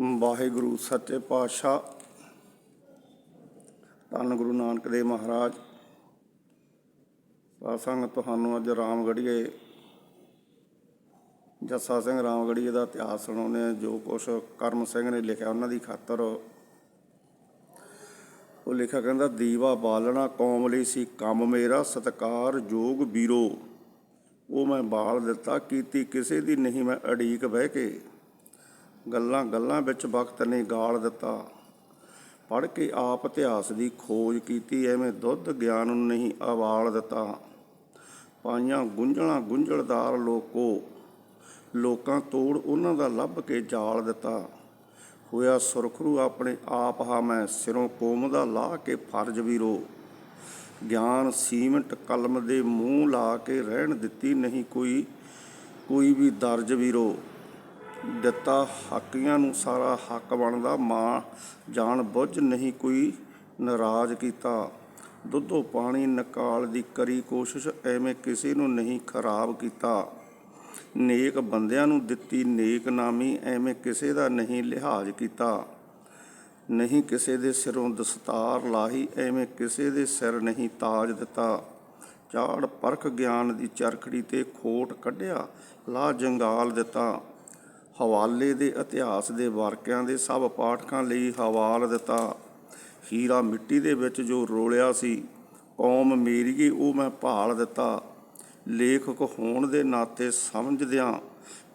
ਵਾਹਿਗੁਰੂ, ਸੱਚੇ ਪਾਤਸ਼ਾਹ, ਧੰਨ ਗੁਰੂ ਨਾਨਕ ਦੇਵ ਮਹਾਰਾਜ। ਸਾਸੰਗ ਤੁਹਾਨੂੰ ਅੱਜ ਰਾਮਗੜੀਏ, ਜੱਸਾ ਸਿੰਘ ਰਾਮਗੜੀਏ ਦਾ ਇਤਿਹਾਸ ਸੁਣਾਉਂਦੇ ਹਾਂ, ਜੋ ਕੁਛ ਕਰਮ ਸਿੰਘ ਨੇ ਲਿਖਿਆ ਉਹਨਾਂ ਦੀ ਖਾਤਰ। ਉਹ ਲਿਖਿਆ ਕਹਿੰਦਾ, ਦੀਵਾ ਬਾਲਣਾ ਕੌਮ ਲਈ ਸੀ, ਕੰਮ ਮੇਰਾ ਸਤਕਾਰ ਜੋਗ ਵੀਰੋ। ਉਹ ਮੈਂ ਬਾਲ ਦਿੱਤਾ, ਕੀਤੀ ਕਿਸੇ ਦੀ ਨਹੀਂ, ਮੈਂ ਅੜੀਕ ਬਹਿ ਕੇ। ਗੱਲਾਂ ਗੱਲਾਂ ਵਿੱਚ ਵਕਤ ਨੇ ਗਾਲ ਦਿੱਤਾ। ਪੜ੍ਹ ਕੇ ਆਪ ਇਤਿਹਾਸ ਦੀ ਖੋਜ ਕੀਤੀ, ਐਵੇਂ ਦੁੱਧ ਗਿਆਨ ਨੂੰ ਨਹੀਂ ਅਵਾਲ ਦਿੱਤਾ। ਪਾਈਆਂ ਗੁੰਝਲਾਂ ਗੁੰਝਲਦਾਰ ਲੋਕੋ, ਲੋਕਾਂ ਤੋੜ ਉਹਨਾਂ ਦਾ ਲੱਭ ਕੇ ਜਾਲ ਦਿੱਤਾ। ਹੋਇਆ ਸੁਰਖਰੂ ਆਪਣੇ ਆਪ ਹਾਂ ਮੈਂ ਸਿਰੋਂ ਕੋਮ ਦਾ ਲਾ ਕੇ ਫਰਜ਼ ਵੀਰੋ। ਗਿਆਨ ਸੀਮਿੰਟ ਕਲਮ ਦੇ ਮੂੰਹ ਲਾ ਕੇ ਰਹਿਣ ਦਿੱਤੀ ਨਹੀਂ ਕੋਈ ਕੋਈ ਵੀ ਦਰਜ ਵੀਰੋ। ਦਿੱਤਾ, ਹਾਕੀਆਂ ਨੂੰ ਸਾਰਾ ਹੱਕ ਬਣਦਾ। ਮਾਂ ਜਾਣ ਬੁੱਝ ਨਹੀਂ ਕੋਈ ਨਾਰਾਜ਼ ਕੀਤਾ। ਦੁੱਧੋ ਪਾਣੀ ਨਿਕਾਲ ਦੀ ਕਰੀ ਕੋਸ਼ਿਸ਼ ਐਵੇਂ ਕਿਸੇ ਨੂੰ ਨਹੀਂ ਖਰਾਬ ਕੀਤਾ। ਨੇਕ ਬੰਦਿਆਂ ਨੂੰ ਦਿੱਤੀ ਨੇਕ ਨਾਮੀ, ਐਵੇਂ ਕਿਸੇ ਦਾ ਨਹੀਂ ਲਿਹਾਜ਼ ਕੀਤਾ। ਨਹੀਂ ਕਿਸੇ ਦੇ ਸਿਰੋਂ ਦਸਤਾਰ ਲਾਹੀ, ਐਵੇਂ ਕਿਸੇ ਦੇ ਸਿਰ ਨਹੀਂ ਤਾਜ ਦਿੱਤਾ। ਚਾੜ ਪਰਖ ਗਿਆਨ ਦੀ ਚਰਖੜੀ ਤੇ ਖੋਟ ਕੱਢਿਆ ਲਾ ਜੰਗਾਲ ਦਿੱਤਾ। ਹਵਾਲੇ ਦੇ ਇਤਿਹਾਸ ਦੇ ਵਾਰਕਿਆਂ ਦੇ ਸਭ ਪਾਠਕਾਂ ਲਈ ਹਵਾਲ ਦਿੱਤਾ। ਹੀਰਾ ਮਿੱਟੀ ਦੇ ਵਿੱਚ ਜੋ ਰੋਲਿਆ ਸੀ, ਕੌਮ ਮੇਰੀਏ ਉਹ ਮੈਂ ਭਾਲ ਦਿੱਤਾ। ਲੇਖਕ ਹੋਣ ਦੇ ਨਾਤੇ ਸਮਝਦਿਆਂ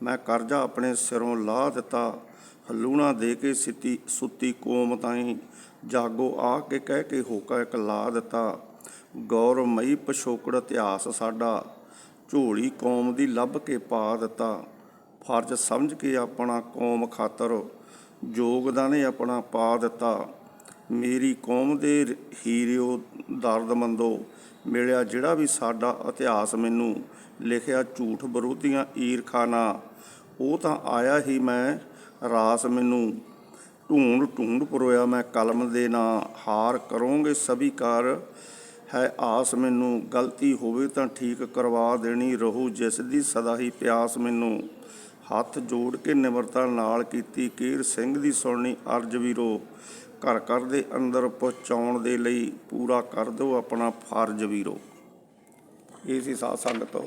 ਮੈਂ ਕਰਜ਼ਾ ਆਪਣੇ ਸਿਰੋਂ ਲਾਹ ਦਿੱਤਾ। ਹਲੂਣਾ ਦੇ ਕੇ ਸਿੱਤੀ, ਸੁੱਤੀ ਕੌਮ ਤਾਈਂ ਜਾਗੋ ਆ ਕੇ ਕਹਿ ਕੇ ਹੋਕਾ ਇੱਕ ਲਾ ਦਿੱਤਾ। ਗੌਰਵਮਈ ਪਿਛੋਕੜ ਇਤਿਹਾਸ ਸਾਡਾ, ਝੋਲੀ ਕੌਮ ਦੀ ਲੱਭ ਕੇ ਪਾ ਦਿੱਤਾ। ਫਰਜ਼ ਸਮਝ ਕੇ ਆਪਣਾ ਕੌਮ ਖਾਤਰ ਯੋਗਦਾਨ ਆਪਣਾ ਪਾ ਦਿੱਤਾ। ਮੇਰੀ ਕੌਮ ਦੇ ਹੀਰਿਓ ਦਰਦਮੰਦੋ ਮਿਲਿਆ ਜਿਹੜਾ ਵੀ ਸਾਡਾ ਇਤਿਹਾਸ ਮੈਨੂੰ ਲਿਖਿਆ ਝੂਠ ਵਿਰੋਧੀਆਂ ਈਰਖਾਨਾ, ਉਹ ਤਾਂ ਆਇਆ ਹੀ ਮੈਂ, ਰਾਸ ਮੈਨੂੰ ਢੂੰਡ ਢੂੰਡ ਪਰੋਇਆ ਮੈਂ ਕਲਮ ਦੇ ਨਾਂ, ਹਾਰ ਕਰੋਗੇ ਸਭੀ ਕਾਰ ਹੈ ਆਸ ਮੈਨੂੰ, ਗਲਤੀ ਹੋਵੇ ਤਾਂ ਠੀਕ ਕਰਵਾ ਦੇਣੀ, ਰਹੂ ਜਿਸ ਦੀ ਸਦਾ ਹੀ ਪਿਆਸ ਮੈਨੂੰ। ਹੱਥ ਜੋੜ ਕੇ ਨਿਮਰਤਾ ਨਾਲ ਕੀਤੀ। ਕੀਰ ਸਿੰਘ ਦੀ ਸੁਣਨੀ ਅਰਜ ਵੀਰੋ, ਘਰ ਘਰ ਦੇ ਅੰਦਰ ਪਹੁੰਚਾਉਣ ਦੇ ਲਈ ਪੂਰਾ ਕਰ ਦਿਓ ਆਪਣਾ ਫਰਜ਼ ਵੀਰੋ। ਇਹ ਸੀ ਸਾਧ ਸੰਗਤ।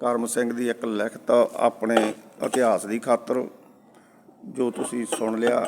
ਕਰਮ ਸਿੰਘ ਦੀ ਇੱਕ ਲਿਖਤ ਆਪਣੇ ਇਤਿਹਾਸ ਦੀ ਖਾਤਰ ਜੋ ਤੁਸੀਂ ਸੁਣ ਲਿਆ